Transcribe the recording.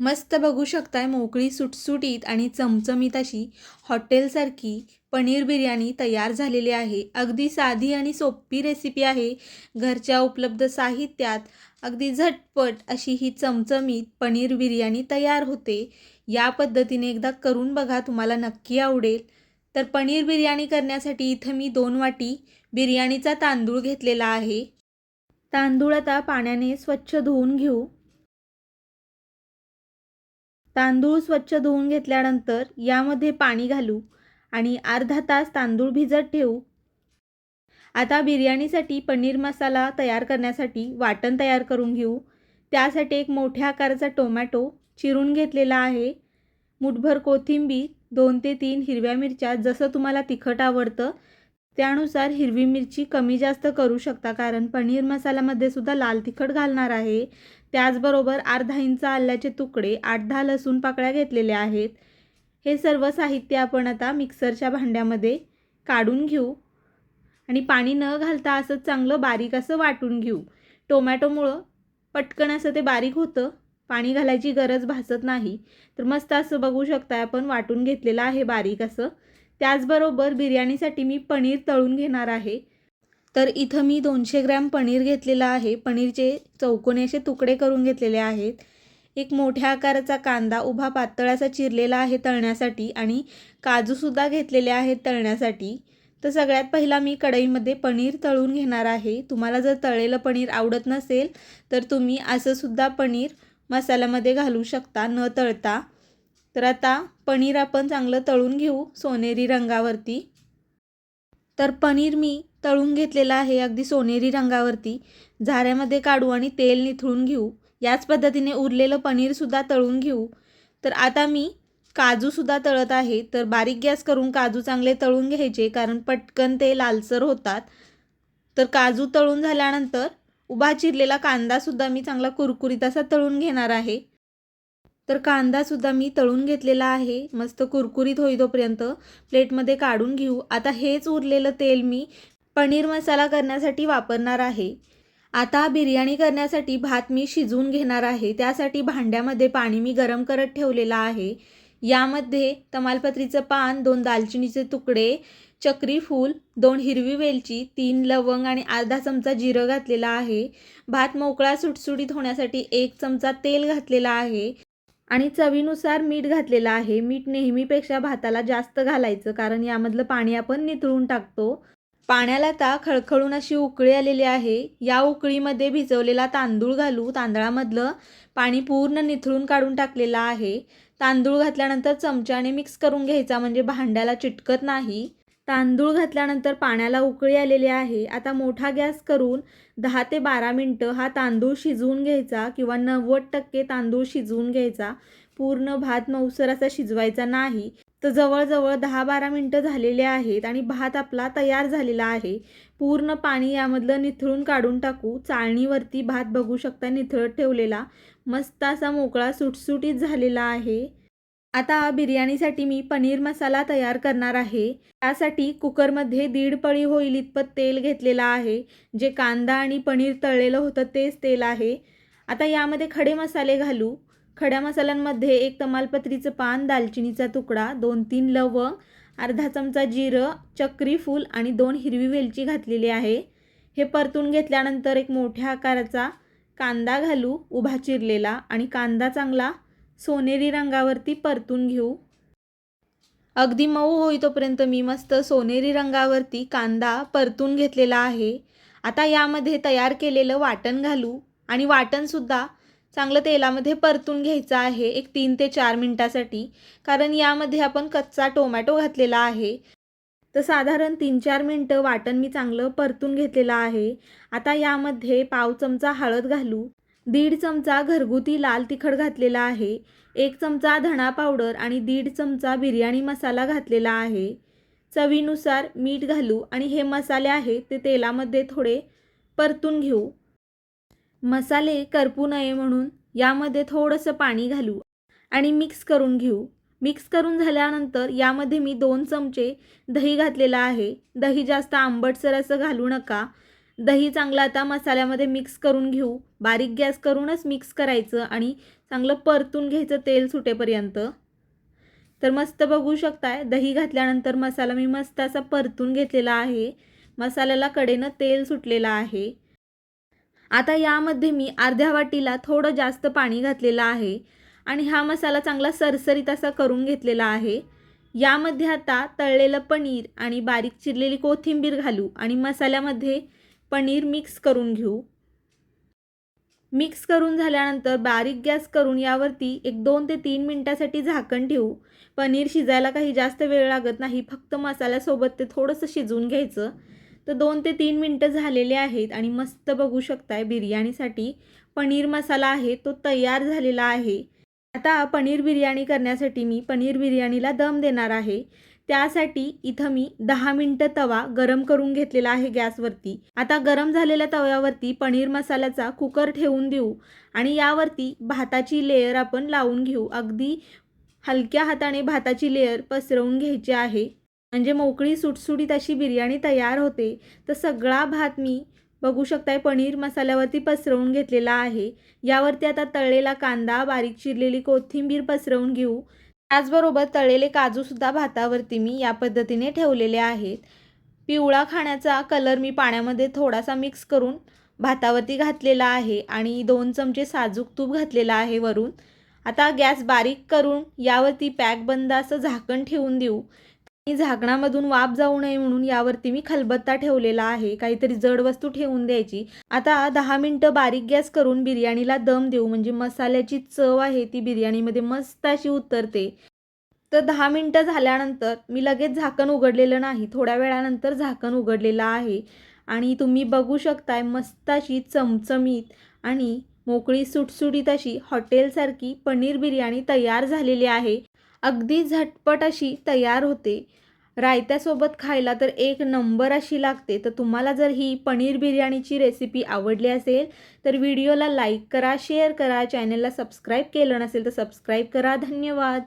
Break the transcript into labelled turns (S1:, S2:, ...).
S1: मस्त बघू शकताय मोकळी सुटसुटीत आणि चमचमीत अशी हॉटेलसारखी पनीर बिर्याणी तयार झालेली आहे. अगदी साधी आणि सोपी रेसिपी आहे. घरच्या उपलब्ध साहित्यात अगदी झटपट अशी ही चमचमीत पनीर बिर्याणी तयार होते. या पद्धतीने एकदा करून बघा तुम्हाला नक्की आवडेल. तर पनीर बिर्याणी करण्यासाठी इथं मी दोन वाटी बिर्याणीचा तांदूळ घेतलेला आहे. तांदूळ आता पाण्याने स्वच्छ धुवून घेऊ. तांदूळ स्वच्छ धुवून घेतल्यानंतर यामध्ये पाणी घालू आणि अर्धा तास तांदूळ भिजत ठेवू. आता बिर्याणीसाठी पनीर मसाला तयार करण्यासाठी वाटण तयार करून घेऊ. त्यासाठी एक मोठ्या आकाराचा टोमॅटो चिरून घेतलेला आहे. मुठभर कोथिंबीर दोन ते तीन हिरव्या मिरच्या जसं तुम्हाला तिखट आवडतं त्यानुसार हिरवी मिरची कमी जास्त करू शकता कारण पनीर मसाल्यामध्ये सुद्धा लाल तिखट घालणार आहे. त्याचबरोबर अर्धा इंच आल्याचे तुकडे आठ दहा लसूण पाकळ्या घेतलेल्या आहेत. हे सर्व साहित्य आपण आता मिक्सरच्या भांड्यामध्ये काढून घेऊ. आणि पाणी न घालता असं चांगलं बारीक असं वाटून घेऊ. टोमॅटोमुळं पटकन असं ते बारीक होतं. पाणी घालायची गरज भासत नाही. तर मस्त असं बघू शकता आपण वाटून घेतलेलं आहे बारीक असं. त्याचबरोबर बिर्याणीसाठी मी पनीर तळून घेणार आहे. तर इथं मी दोनशे ग्रॅम पनीर घेतलेलं आहे. पनीरचे चौकोनी असे तुकडे करून घेतलेले आहेत. एक मोठ्या आकाराचा कांदा उभा पातळाचा चिरलेला आहे तळण्यासाठी आणि काजूसुद्धा घेतलेले आहेत तळण्यासाठी. तर सगळ्यात पहिला मी कढईमध्ये पनीर तळून घेणार आहे. तुम्हाला जर तळलेलं पनीर आवडत नसेल तर तुम्ही असंसुद्धा पनीर मसाल्यामध्ये घालू शकता न तळता. तर आता पनीर आपण चांगलं तळून घेऊ सोनेरी रंगावरती. तर पनीर मी तळून घेतलेलं आहे अगदी सोनेरी रंगावरती. झाऱ्यामध्ये काढू आणि तेल निथळून घेऊ. याच पद्धतीने उरलेलं पनीरसुद्धा तळून घेऊ. तर आता मी काजूसुद्धा तळत आहे. तर बारीक गॅस करून काजू चांगले तळून घ्यायचे कारण पटकन ते लालसर होतात. तर काजू तळून झाल्यानंतर उभा चिरलेला कांदासुद्धा मी चांगला कुरकुरीत असा तळून घेणार आहे. तर कांदासुद्धा मी तळून घेतलेला आहे. मस्त कुरकुरीत होईतोपर्यंत प्लेटमध्ये काढून घेऊ. आता हेच उरलेलं तेल मी पनीर मसाला करण्यासाठी वापरणार आहे. आता बिर्याणी करण्यासाठी भात मी शिजवून घेणार आहे. त्यासाठी भांड्यामध्ये पाणी मी गरम करत ठेवलेलं आहे. यामध्ये तमालपत्रीचं पान दोन दालचिनीचे तुकडे चक्री फूल दोन हिरवी वेलची तीन लवंग आणि अर्धा चमचा जिरं घातलेला आहे. भात मोकळा सुटसुटीत होण्यासाठी एक चमचा तेल घातलेला आहे. आणि चवीनुसार मीठ घातलेलं आहे. मीठ नेहमीपेक्षा भाताला जास्त घालायचं कारण यामधलं पाणी आपण निथळून टाकतो. पाण्याला आता खळखळून अशी उकळी आलेली आहे. या उकळीमध्ये भिजवलेला तांदूळ घालू. तांदळामधलं पाणी पूर्ण निथळून काढून टाकलेलं आहे. तांदूळ घातल्यानंतर चमच्याने मिक्स करून घ्यायचा म्हणजे भांड्याला चिटकत नाही. तांदूळ घातल्यानंतर पाण्याला उकळी आलेली आहे. आता मोठा गॅस करून दहा ते बारा मिनटं हा तांदूळ शिजवून घ्यायचा किंवा नव्वद टक्के तांदूळ शिजवून घ्यायचा. पूर्ण भात मऊसर असा शिजवायचा नाही. तर जवळजवळ दहा बारा मिनटं झालेले आहेत आणि भात आपला तयार झालेला आहे. पूर्ण पाणी यामधलं निथळून काढून टाकू. चाळणीवरती भात बघू शकता निथळत ठेवलेला. मस्त असा मोकळा सुटसुटीत झालेला आहे. आता बिर्याणीसाठी मी पनीर मसाला तयार करणार आहे. त्यासाठी कुकरमध्ये दीड पळी होईल इतपत तेल घेतलेलं आहे. जे कांदा आणि पनीर तळलेलं होतं तेच तेल आहे. आता यामध्ये खडे मसाले घालू. खड्या मसाल्यांमध्ये एक तमालपत्रीचं पान दालचिनीचा तुकडा दोन तीन लवंग अर्धा चमचा जिरं चक्री फूल आणि दोन हिरवी वेलची घातलेली आहे. हे परतून घेतल्यानंतर एक मोठ्या आकाराचा कांदा घालू. उभा चिरलेला आणि कांदा चांगला सोनेरी रंगावरती परतून घेऊ. अगदी मऊ होई तोपर्यंत मी मस्त सोनेरी रंगावरती कांदा परतून घेतलेला आहे. आता यामध्ये तयार केलेलं वाटण घालू. आणि वाटणसुद्धा चांगलं तेलामध्ये परतून घ्यायचं आहे एक तीन ते चार मिनटासाठी. कारण यामध्ये आपण कच्चा टोमॅटो घातलेला आहे. तर साधारण तीन चार मिनटं वाटण मी चांगलं परतून घेतलेलं आहे. आता यामध्ये पाव चमचा हळद घालू. दीड चमचा घरगुती लाल तिखट घातलेला आहे एक चमचा धणा पावडर आणि दीड चमचा बिर्याणी मसाला घातलेला आहे. चवीनुसार मीठ घालू आणि हे मसाले आहेत ते तेलामध्ये थोडे परतून घेऊ. मसाले करपू नये म्हणून यामध्ये थोडंसं पाणी घालू आणि मिक्स करून घेऊ. मिक्स करून झाल्यानंतर यामध्ये मी दोन चमचे दही घातलेलं आहे. दही जास्त आंबटसर असं घालू नका. दही चांगलं आता मसाल्यामध्ये मिक्स करून घेऊ. बारीक गॅस करूनच मिक्स करायचं आणि चांगलं परतून घ्यायचं तेल सुटेपर्यंत. तर मस्त बघू शकताय दही घातल्यानंतर मसाला मी मस्त असा परतून घेतलेला आहे. मसाल्याला कडेनं तेल सुटलेलं आहे. आता यामध्ये मी अर्ध्या वाटीला थोडं जास्त पाणी घातलेलं आहे आणि हा मसाला चांगला सरसरीत असा करून घेतलेला आहे. यामध्ये आता तळलेलं पनीर आणि बारीक चिरलेली कोथिंबीर घालू आणि मसाल्यामध्ये पनीर मिक्स करून घेऊ. मिक्स करून झाल्यानंतर बारीक गॅस करून यावरती एक दोन ते तीन मिनटासाठी झाकण ठेवू. पनीर शिजायला काही जास्त वेळ लागत नाही फक्त मसाल्यासोबत ते थोडंसं शिजवून घ्यायचं. तर दोन ते तीन मिनटं झालेले आहेत आणि मस्त बघू शकताय बिर्याणीसाठी पनीर मसाला आहे तो तयार झालेला आहे. आता पनीर बिर्याणी करण्यासाठी मी पनीर बिर्याणीला दम देणार आहे. त्यासाठी इथं मी दहा मिनटं तवा गरम करून घेतलेला आहे गॅसवरती. आता गरम झालेल्या तव्यावरती पनीर मसाल्याचा कुकर ठेवून देऊ आणि यावरती भाताची लेयर आपण लावून घेऊ. अगदी हलक्या हाताने भाताची लेयर पसरवून घ्यायची आहे. म्हणजे मोकळी सुटसुटीत अशी बिर्याणी तयार होते. तर सगळा भात मी बघू शकताय पनीर मसाल्यावरती पसरवून घेतलेला आहे. यावरती आता तळलेला कांदा बारीक चिरलेली कोथिंबीर पसरवून घेऊ. त्याचबरोबर तळलेले काजूसुद्धा भातावरती मी या पद्धतीने ठेवलेले आहेत. पिवळा खाण्याचा कलर मी पाण्यामध्ये थोडासा मिक्स करून भातावरती घातलेला आहे आणि दोन चमचे साजूक तूप घातलेला आहे वरून. आता गॅस बारीक करून यावरती पॅक बंद असं झाकण ठेवून देऊ. झाकणामधून वाफ जाऊ नये म्हणून यावरती मी खलबत्ता ठेवलेला आहे. काहीतरी जड वस्तू ठेवून द्यायची. आता दहा मिनटं बारीक गॅस करून बिर्याणीला दम देऊ. म्हणजे मसाल्याची चव आहे ती बिर्याणीमध्ये मस्त अशी उतरते. तर दहा मिनटं झाल्यानंतर मी लगेच झाकण उघडलेलं नाही. थोड्या वेळानंतर झाकण उघडलेलं आहे. आणि तुम्ही बघू शकताय मस्त अशी चमचमीत आणि मोकळी सुटसुटीत अशी हॉटेलसारखी पनीर बिर्याणी तयार झालेली आहे. अगदी झटपट अशी तयार होते. रायत्यासोबत खायला तर एक नंबर अशी लागते. तर तुम्हाला जर ही पनीर बिर्याणीची रेसिपी आवडली असेल तर व्हिडिओला लाईक करा शेअर करा चॅनलला सबस्क्राईब केलं नसेल तर सबस्क्राईब करा. धन्यवाद.